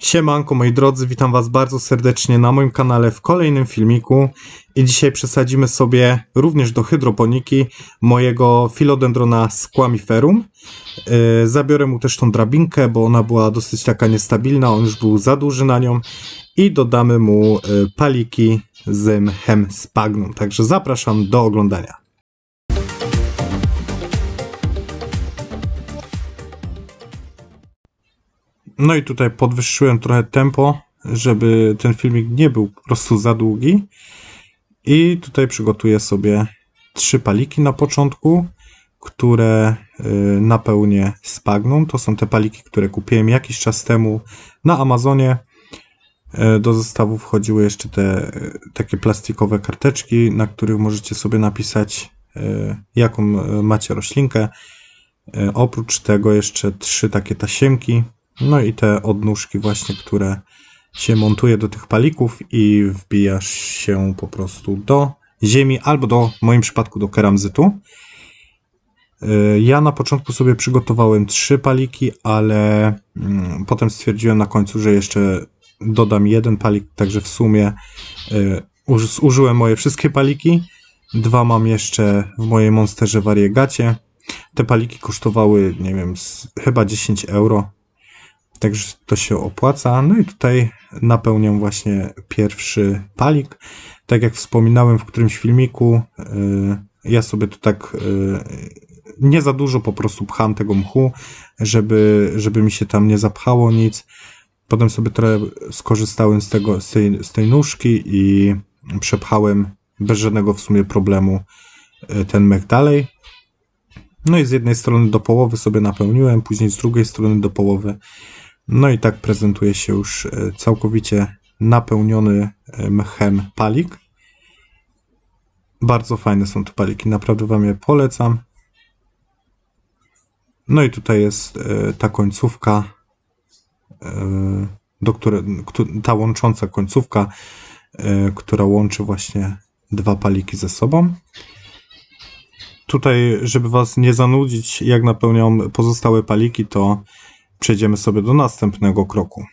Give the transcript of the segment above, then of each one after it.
Siemanko moi drodzy, witam was bardzo serdecznie na moim kanale w kolejnym filmiku i dzisiaj przesadzimy sobie również do hydroponiki mojego philodendrona squamiferum. Yy, zabiorę mu też tą drabinkę, bo ona była dosyć taka niestabilna, on już był za duży na nią i dodamy mu yy, paliki z mchem spagnum. Także zapraszam do oglądania. No i tutaj podwyższyłem trochę tempo, żeby ten filmik nie był po prostu za długi. I tutaj przygotuję sobie trzy paliki na początku, które y, napełnię spagną. To są te paliki, które kupiłem jakiś czas temu na Amazonie. Y, Do zestawu wchodziły jeszcze te y, takie plastikowe karteczki, na których możecie sobie napisać, jaką macie roślinkę. Oprócz tego jeszcze trzy takie tasiemki, no i te odnóżki właśnie, które się montuje do tych palików i wbijasz się po prostu do ziemi albo do, w moim przypadku do keramzytu. Ja na początku sobie przygotowałem trzy paliki, ale mm, potem stwierdziłem na końcu, że jeszcze dodam jeden palik, także w sumie y, uż- zużyłem moje wszystkie paliki. Dwa mam jeszcze w mojej monsterze wariegacie. Te paliki kosztowały, nie wiem, chyba 10 euro. Także to się opłaca. No i tutaj napełniam właśnie pierwszy palik. Tak jak wspominałem w którymś filmiku, yy, ja sobie tu tak yy, nie za dużo po prostu pcham tego mchu, żeby, żeby mi się tam nie zapchało nic. Potem sobie trochę skorzystałem z, tego, z, tej, z tej nóżki i przepchałem bez żadnego w sumie problemu yy, ten mech dalej. No i z jednej strony do połowy sobie napełniłem, później z drugiej strony do połowy. No i tak prezentuje się już e, całkowicie napełniony e, mchem palik. Bardzo fajne są te paliki, naprawdę Wam je polecam. No i tutaj jest e, ta końcówka, do której, któ- ta łącząca końcówka, która łączy właśnie dwa paliki ze sobą. Tutaj, żeby Was nie zanudzić, jak napełniam pozostałe paliki, to przejdziemy sobie do następnego kroku.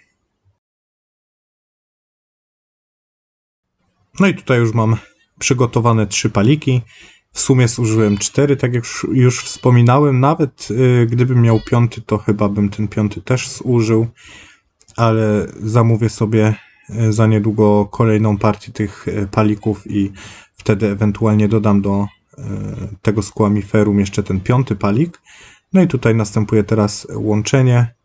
No i tutaj już mam przygotowane trzy paliki. W sumie zużyłem cztery, tak jak już- wspominałem. Nawet y, gdybym miał piąty, to chyba bym ten piąty też zużył, ale zamówię sobie y, za niedługo kolejną partię tych y, palików i wtedy ewentualnie dodam do y, tego skłamiferum jeszcze ten piąty palik. No i tutaj następuje teraz łączenie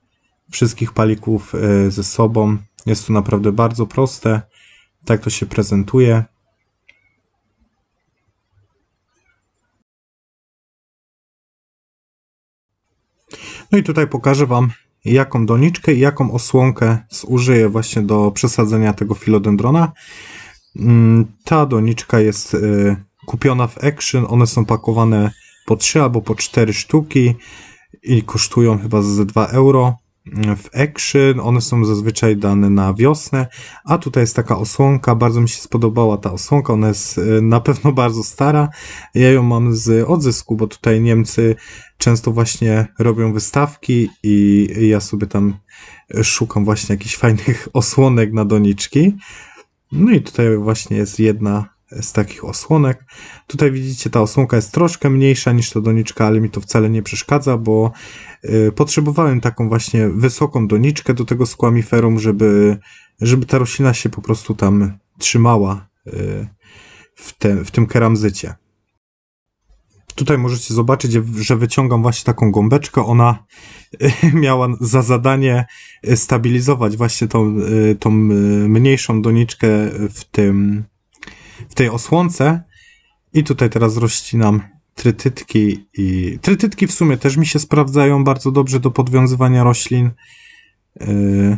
wszystkich palików e, ze sobą. Jest to naprawdę bardzo proste. Tak to się prezentuje. No i tutaj pokażę Wam, jaką doniczkę i jaką osłonkę zużyję właśnie do przesadzenia tego filodendrona. Mm, Ta doniczka jest e, kupiona w Action. One są pakowane po 3 albo po 4 sztuki i kosztują chyba z 2 euro w Action. One są zazwyczaj dane na wiosnę, a tutaj jest taka osłonka. Bardzo mi się spodobała ta osłonka. Ona jest e, na pewno bardzo stara. Ja ją mam z odzysku, bo tutaj Niemcy często właśnie robią wystawki i ja sobie tam szukam właśnie jakichś fajnych osłonek na doniczki. No i tutaj właśnie jest jedna z takich osłonek. Tutaj widzicie, ta osłonka jest troszkę mniejsza niż ta doniczka, ale mi to wcale nie przeszkadza, bo y, potrzebowałem taką właśnie wysoką doniczkę do tego skłamiferum, żeby, żeby ta roślina się po prostu tam trzymała y, w, te, w tym keramzycie. Tutaj możecie zobaczyć, że wyciągam właśnie taką gąbeczkę. Ona y, miała za zadanie y, stabilizować właśnie tą, y, tą mniejszą doniczkę w tym, w tej osłonce. I tutaj teraz rozcinam trytytki i trytytki w sumie też mi się sprawdzają bardzo dobrze do podwiązywania roślin. Yy,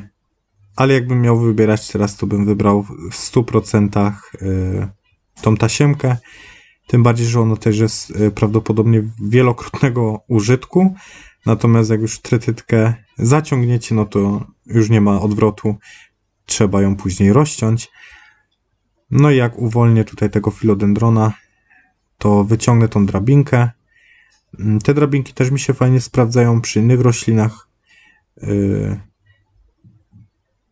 ale jakbym miał wybierać teraz, to bym wybrał w 100% yy, tą tasiemkę. Tym bardziej, że ona też jest yy, prawdopodobnie wielokrotnego użytku. Natomiast jak już trytytkę zaciągniecie, no to już nie ma odwrotu. Trzeba ją później rozciąć. No i jak uwolnię tutaj tego filodendrona, to wyciągnę tą drabinkę. Mm, Te drabinki też mi się fajnie sprawdzają przy innych roślinach. Yy,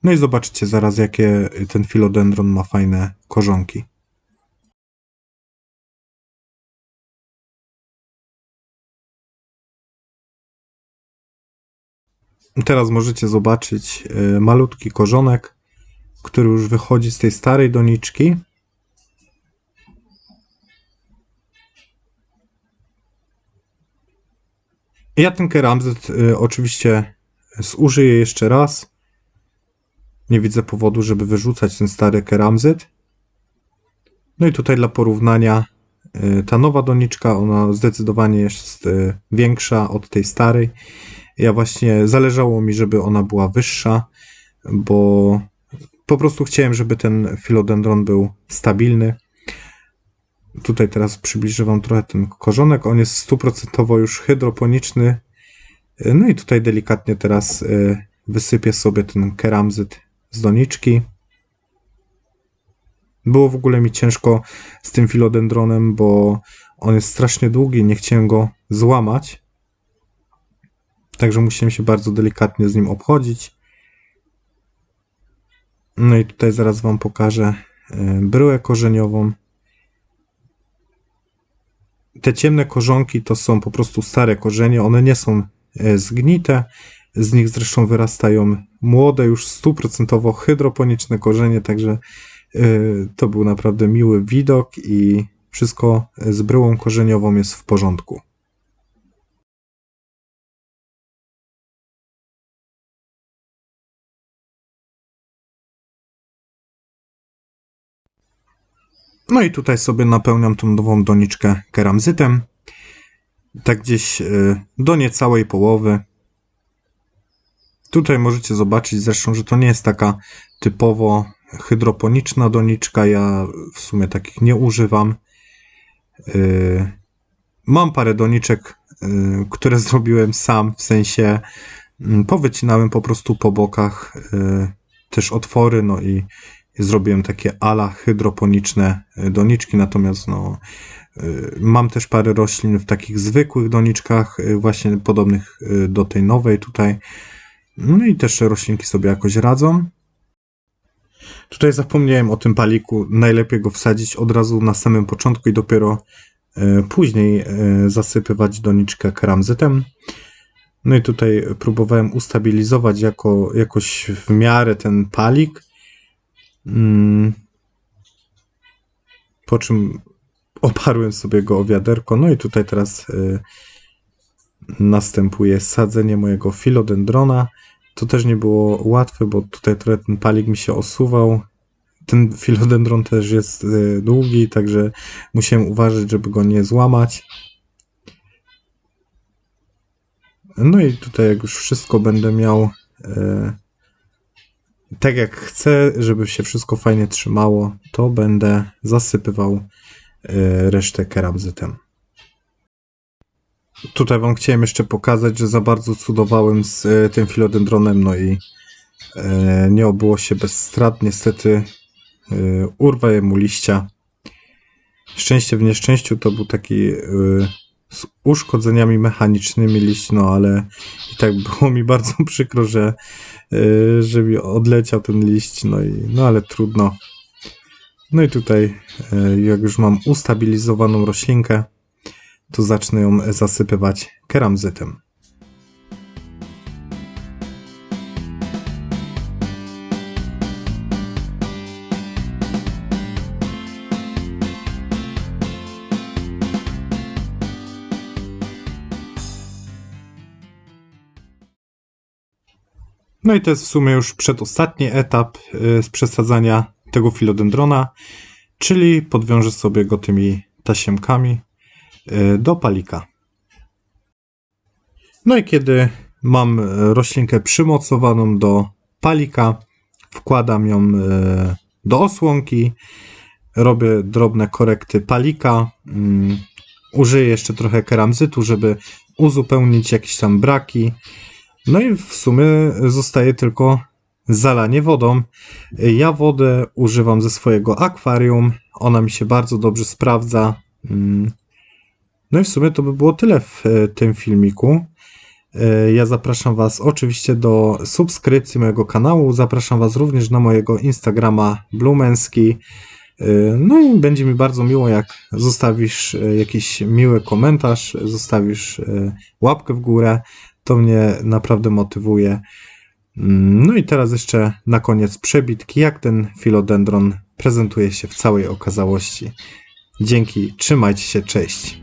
No i zobaczycie zaraz, jakie ten filodendron ma fajne korzonki. Teraz możecie zobaczyć e, malutki korzonek, który już wychodzi z tej starej doniczki. Ja ten keramzyt y, oczywiście zużyję jeszcze raz. Nie widzę powodu, żeby wyrzucać ten stary keramzyt. No i tutaj dla porównania y, ta nowa doniczka, ona zdecydowanie jest y, większa od tej starej. Ja właśnie zależało mi, żeby ona była wyższa, bo po prostu chciałem, żeby ten filodendron był stabilny. Tutaj teraz przybliżę Wam trochę ten korzonek. On jest stuprocentowo już hydroponiczny. No i tutaj delikatnie teraz e, wysypię sobie ten keramzyt z doniczki. Było w ogóle mi ciężko z tym filodendronem, bo on jest strasznie długi, nie chciałem go złamać. Także musiałem się bardzo delikatnie z nim obchodzić. No i tutaj zaraz Wam pokażę e, bryłę korzeniową. Te ciemne korzonki to są po prostu stare korzenie, one nie są e, zgnite. Z nich zresztą wyrastają młode, już stuprocentowo hydroponiczne korzenie, także e, to był naprawdę miły widok i wszystko z bryłą korzeniową jest w porządku. No i tutaj sobie napełniam tą nową doniczkę keramzytem. Tak gdzieś y, do niecałej połowy. Tutaj możecie zobaczyć zresztą, że to nie jest taka typowo hydroponiczna doniczka. Ja w sumie takich nie używam. Y, mam parę doniczek, y, które zrobiłem sam, w sensie mm, powycinałem po prostu po bokach też otwory, no i zrobiłem takie ala hydroponiczne e, doniczki, natomiast no, e, mam też parę roślin w takich zwykłych doniczkach, e, właśnie podobnych do tej nowej tutaj. No i też roślinki sobie jakoś radzą. Tutaj zapomniałem o tym paliku. Najlepiej go wsadzić od razu na samym początku i dopiero później zasypywać doniczkę keramzytem. No i tutaj próbowałem ustabilizować jako, jakoś w miarę ten palik. Po czym oparłem sobie go o wiaderko. No i tutaj teraz y, następuje sadzenie mojego filodendrona. To też nie było łatwe, bo tutaj trochę ten palik mi się osuwał. Ten filodendron też jest y, długi, także musiałem uważać, żeby go nie złamać. No i tutaj jak już wszystko będę miał y, tak jak chcę, żeby się wszystko fajnie trzymało, to będę zasypywał e, resztę keramzytem. Tutaj wam chciałem jeszcze pokazać, że za bardzo cudowałem z e, tym filodendronem, no i e, nie obyło się bez strat. Niestety urwę mu liścia. Szczęście w nieszczęściu to był taki z uszkodzeniami mechanicznymi liść, no ale i tak było mi bardzo przykro, że E, że mi odleciał ten liść, no i no ale trudno. No i tutaj, e, jak już mam ustabilizowaną roślinkę, to zacznę ją zasypywać keramzytem. No i to jest w sumie już przedostatni etap y, z przesadzania tego filodendrona, czyli podwiążę sobie go tymi tasiemkami y, do palika. No i kiedy mam roślinkę przymocowaną do palika, wkładam ją y, do osłonki, robię drobne korekty palika, mm, użyję jeszcze trochę keramzytu, żeby uzupełnić jakieś tam braki. No i w sumie zostaje tylko zalanie wodą. Ja wodę używam ze swojego akwarium. Ona mi się bardzo dobrze sprawdza. Mm. No i w sumie to by było tyle w e, tym filmiku. E, Ja zapraszam Was oczywiście do subskrypcji mojego kanału. Zapraszam Was również na mojego Instagrama Blumenski. E, No i będzie mi bardzo miło, jak zostawisz jakiś miły komentarz, zostawisz łapkę w górę. To mnie naprawdę motywuje. Mm, No i teraz jeszcze na koniec przebitki, jak ten filodendron prezentuje się w całej okazałości. Dzięki, trzymajcie się, cześć.